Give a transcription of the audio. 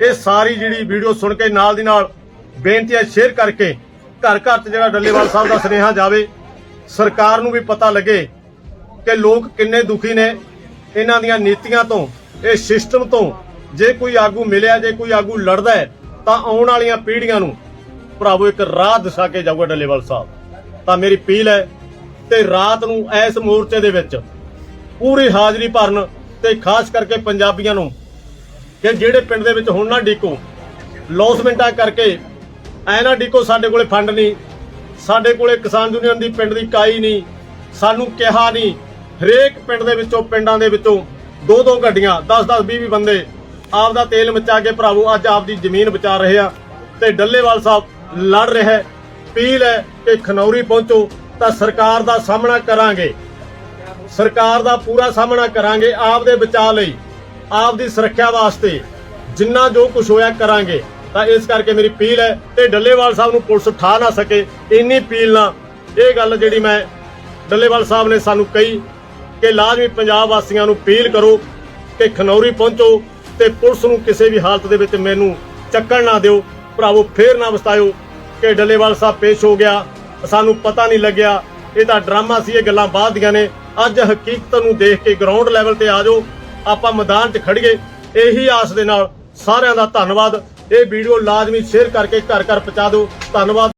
ਇਹ ਸਾਰੀ ਜਿਹੜੀ ਵੀਡੀਓ ਸੁਣ ਕੇ ਨਾਲ ਦੀ ਨਾਲ ਬੇਨਤੀਆਂ ਸ਼ੇਅਰ ਕਰਕੇ ਘਰ ਘਰ 'ਚ ਜਿਹੜਾ ਡੱਲੇਵਾਲ ਸਾਹਿਬ ਦਾ ਸੁਨੇਹਾ ਜਾਵੇ, ਸਰਕਾਰ ਨੂੰ ਵੀ ਪਤਾ ਲੱਗੇ ਕਿ ਲੋਕ ਕਿੰਨੇ ਦੁਖੀ ਨੇ, ਇਹਨਾਂ ਦੀਆਂ ਨੀਤੀਆਂ ਤੋਂ, ਇਹ ਸਿਸਟਮ ਤੋਂ। ਜੇ ਕੋਈ ਆਗੂ ਮਿਲਿਆ, ਜੇ ਕੋਈ ਆਗੂ ਲੜਦਾ ਹੈ, ਤਾਂ ਆਉਣ ਵਾਲੀਆਂ ਪੀੜ੍ਹੀਆਂ ਨੂੰ ਭਰਾਵੋ ਇੱਕ ਰਾਹ ਦਿਖਾ ਕੇ ਜਾਊਗਾ ਡੱਲੇਵਾਲ ਸਾਹਿਬ। ਤਾਂ ਮੇਰੀ ਅਪੀਲ ਹੈ ਤੇ ਰਾਤ ਨੂੰ ਇਸ ਮੋਰਚੇ ਦੇ ਵਿੱਚ ਪੂਰੀ ਹਾਜ਼ਰੀ ਭਰਨ ਤੇ ਖਾਸ ਕਰਕੇ ਪੰਜਾਬੀਆਂ ਨੂੰ ਕਿ ਜਿਹੜੇ ਪਿੰਡ ਦੇ ਵਿੱਚ ਹੁਣ ਨਾ ਡੀਕੋ ਲੌਸਮੈਂਟਾਂ ਕਰਕੇ ਐ ਨਾ ਡੀਕੋ ਸਾਡੇ ਕੋਲੇ ਫੰਡ ਨਹੀਂ, ਸਾਡੇ ਕੋਲੇ ਕਿਸਾਨ ਯੂਨੀਅਨ ਦੀ ਪਿੰਡ ਦੀ ਇਕਾਈ ਨਹੀਂ, ਸਾਨੂੰ ਕਿਹਾ ਨਹੀਂ, ਹਰੇਕ ਪਿੰਡ ਦੇ ਵਿੱਚੋਂ, ਪਿੰਡਾਂ ਦੇ ਵਿੱਚੋਂ ਦੋ ਦੋ ਗੱਡੀਆਂ 10 10 20 20 ਬੰਦੇ ਆਪ ਦਾ ਤੇਲ ਮਚਾ ਕੇ ਭਰਾਵੋ, ਅੱਜ ਆਪ ਦੀ ਜ਼ਮੀਨ ਬਚਾ ਰਹੇ ਆ ਤੇ ਡੱਲੇਵਾਲ ਸਾਹਿਬ ਲੜ ਰਿਹਾ ਹੈ, ਅਪੀਲ ਹੈ ਕਿ ਖਨੌਰੀ ਪਹੁੰਚੋ, ਤਾਂ ਸਰਕਾਰ ਦਾ ਸਾਹਮਣਾ ਕਰਾਂਗੇ। ਸਰਕਾਰ ਦਾ ਪੂਰਾ ਸਾਹਮਣਾ ਕਰਾਂਗੇ ਆਪ ਦੇ ਬਚਾਅ ਲਈ। ਆਪ ਦੀ ਸੁਰੱਖਿਆ ਵਾਸਤੇ ਜਿੰਨਾ ਜੋ ਕੁਝ ਹੋਇਆ ਕਰਾਂਗੇ, ਤਾਂ ਇਸ ਕਰਕੇ ਮੇਰੀ ਅਪੀਲ ਹੈ ਤੇ ਡੱਲੇਵਾਲ ਸਾਹਿਬ ਨੂੰ ਪੁਲਿਸ ਠਾ ਨਾ ਸਕੇ, ਇੰਨੀ ਅਪੀਲ ਨਾਲ ਇਹ ਗੱਲ ਜਿਹੜੀ ਮੈਂ ਡੱਲੇਵਾਲ ਸਾਹਿਬ ਨੇ ਸਾਨੂੰ ਕਹੀ ਕਿ ਲਾਜ਼ਮੀ ਪੰਜਾਬ ਵਾਸੀਆਂ ਨੂੰ ਅਪੀਲ ਕਰੋ ਕਿ ਖਨੌਰੀ ਪਹੁੰਚੋ ਤੇ ਪੁਲਿਸ ਨੂੰ ਕਿਸੇ ਵੀ ਹਾਲਤ ਦੇ ਵਿੱਚ ਮੈਨੂੰ ਚੱਕਣ ਨਾ ਦਿਓ। ਭਰਾਵੋ, ਫੇਰ ਨਾ ਵਸਤਾਇਓ ਕਿ ਡੱਲੇਵਾਲ ਸਾਹਿਬ ਪੇਸ਼ ਹੋ ਗਿਆ। ਸਾਨੂੰ ਪਤਾ ਨਹੀਂ ਲੱਗਿਆ। ਇਹ ਤਾਂ ਡਰਾਮਾ ਸੀ, ਇਹ ਗੱਲਾਂ ਬਾਅਦ ਦੀਆਂ ਨੇ। ਅੱਜ ਹਕੀਕਤ ਨੂੰ ਦੇਖ ਕੇ ਗਰਾਊਂਡ ਲੈਵਲ ਤੇ ਆ ਜਾਓ। ਆਪਾਂ ਮੈਦਾਨ 'ਚ ਖੜੀਏ ਇਹੀ ਆਸ ਦੇ ਨਾਲ ਸਾਰਿਆਂ ਦਾ ਧੰਨਵਾਦ। ਇਹ ਵੀਡੀਓ ਲਾਜ਼ਮੀ ਸ਼ੇਅਰ ਕਰਕੇ ਘਰ ਘਰ ਪਹੁੰਚਾ ਦਿਓ। ਧੰਨਵਾਦ।